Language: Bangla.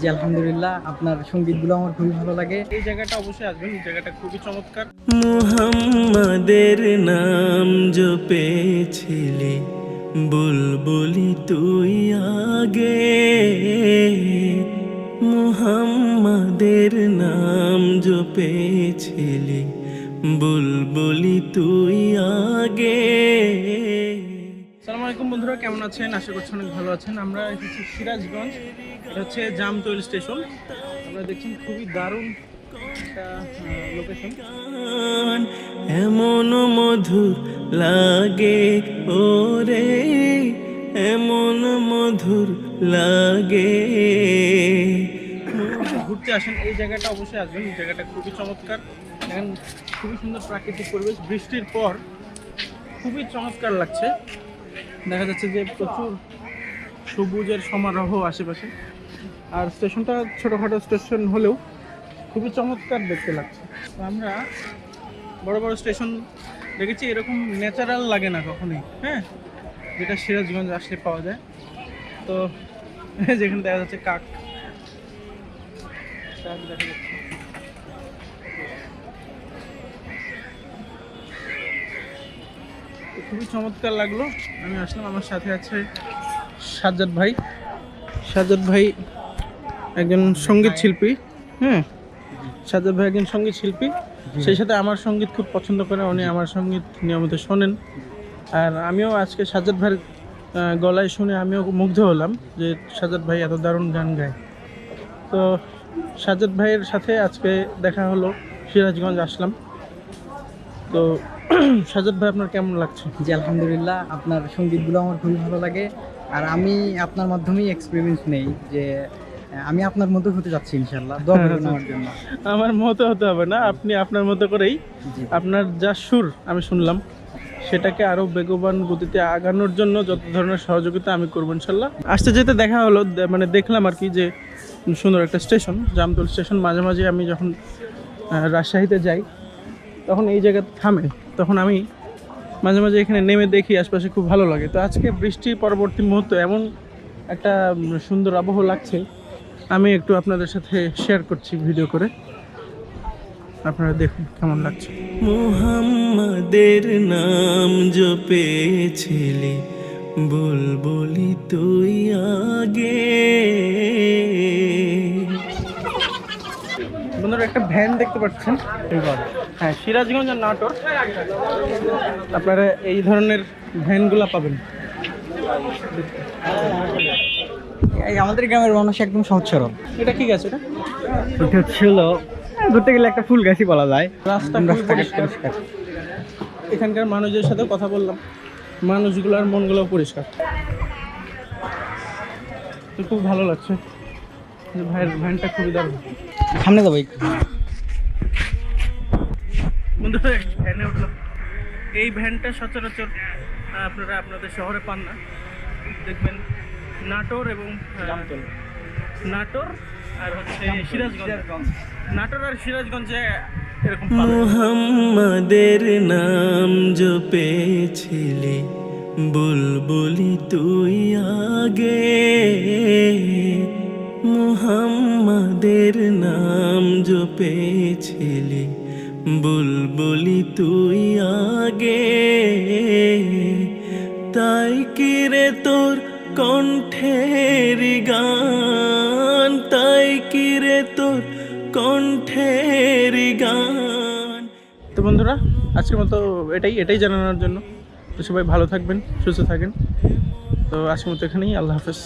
জি আলহামদুলিল্লাহ আপনার সঙ্গীতগুলো আমার খুবই ভালো লাগে। এই জায়গাটা অবশ্যই আসবেন এই জায়গাটা খুবই চমৎকার। মুহাম্মাদের নাম জপেছিলি বুলবুলি তুই আগে। মুহাম্মাদের নাম জপেছিলি বুলবুলি তুই আগে। সালাম আলাইকুম বন্ধুরা কেমন আছেন? আশা করছি অনেক ভালো আছেন। আমরা এসেছি সিরাজগঞ্জ এটা হচ্ছে জামতৈল স্টেশন। আমরা দেখছেন খুবই দারুণ লোকেশন এমন মধুর লাগে ওরে এমন মধুর লাগে। ঘুরতে আসেন এই জায়গাটা অবশ্যই আসবেন। এই জায়গাটা খুবই চমৎকার। খুবই সুন্দর প্রাকৃতিক পরিবেশ। বৃষ্টির পর খুবই চমৎকার লাগছে। দেখা যাচ্ছে যে প্রচুর সবুজের সমারোহ আশেপাশে। আর স্টেশনটা ছোটোখাটো স্টেশন হলেও খুবই চমৎকার দেখতে লাগছে। আমরা বড় বড় স্টেশন দেখেছি, এরকম ন্যাচারাল লাগে না কখনোই হ্যাঁ? যেটা সিরাজগঞ্জ আসলে পাওয়া যায়। তো যেখানে দেখা যাচ্ছে কাক কাক দেখা যাচ্ছে। খুবই চমৎকার লাগল। আমি আসলাম আমার সাথে আছে সাজ্জাদ ভাই। সাজ্জাদ ভাই একজন সংগীত শিল্পী হ্যাঁ? সাজ্জাদ ভাই একজন সংগীত শিল্পী। সেই সাথে আমার সংগীত খুব পছন্দ করে উনি আমার সংগীত নিয়মিত শোনেন। আর আমিও আজকে সাজ্জাদ ভাইয়ের গলায় শুনে আমিও মুগ্ধ হলাম যে সাজ্জাদ ভাই এত দারুণ গান গায়। তো সাজ্জাদ ভাইয়ের সাথে আজকে দেখা হলো সিরাজগঞ্জ আসলাম। তো সাজ্জাদ ভাই আপনার কেমন লাগছে? জি আলহামদুলিল্লাহ আপনার সঙ্গীতগুলো আমার খুবই ভালো লাগে। আর আমি আপনার মাধ্যমেই এক্সপিরিয়েন্স নেই যে আমি আপনার মতো হতে যাচ্ছি ইনশাল্লাহ দোয়া করবেন আমার জন্য। আমার মতো হতে হবে না আপনি আপনার মতো করেই। আপনার যা সুর আমি শুনলাম সেটাকে আরও বেগবান গতিতে আগানোর জন্য যত ধরনের সহযোগিতা আমি করব ইনশাল্লাহ আসতে যেতে দেখা হলো মানে দেখলাম আর কি যে সুন্দর একটা স্টেশন জামতল স্টেশন। মাঝে মাঝে আমি যখন রাজশাহীতে যাই তখন এই জায়গাতে থামে। তখন আমি মাঝে মাঝে এখানে নেমে দেখি আশপাশে খুব ভালো লাগে। তো আজকে বৃষ্টি পরবর্তী মুহূর্ত এমন একটা সুন্দর আবহ লাগছে। আমি একটু আপনাদের সাথে শেয়ার করছি ভিডিও করে। আপনারা দেখুন কেমন লাগছে। মুহাম্মাদের নাম জপেছিলি, বুলবুলি তুই আগে। বন্ধুরা একটা ভ্যান দেখতে পাচ্ছেন। হ্যাঁ সিরাজগঞ্জ আর নাটোর। আপনারা এই ধরনের ভ্যানগুলা পাবেন। এই আমাদের গ্রামের মানুষ একদম সহজ সরল। এটা কি গাছ এটা? ছিল ধরতে গেলে একটা ফুল গাছই বলা যায়। রাস্তা রাস্তাঘাট পরিষ্কার। এখানকার মানুষের সাথে কথা বললাম। মানুষগুলোর মনগুলো পরিষ্কার। তো খুব ভালো লাগছে। ভাইয়ের ভ্যানটা খুবই দারুণ। সামনে যাব বন্ধুরা ভ্যানে উঠলাম। এই ভ্যানটা সচরাচর আপনারা আপনাদের শহরে পান না। দেখবেন নাটোর এবং নাটোর আর হচ্ছে সিরাজগঞ্জ। নাটোর আর সিরাজগঞ্জে মুহাম্মাদের নাম জপেছিলি বুলবুলি তুই আগে। মুহাম্মাদের নাম জপেছিলি, বুলবুলি তুই আগে। তাই কি রে তোর কণ্ঠের গান? তাই কি রে তোর কণ্ঠের গান? তো বন্ধুরা, আজকের মতো এটাই এটাই জানানোর জন্য। তো সবাই ভালো থাকবেন, সুস্থ থাকেন। তো আজকের মতো এখানেই, আল্লাহ হাফেজ।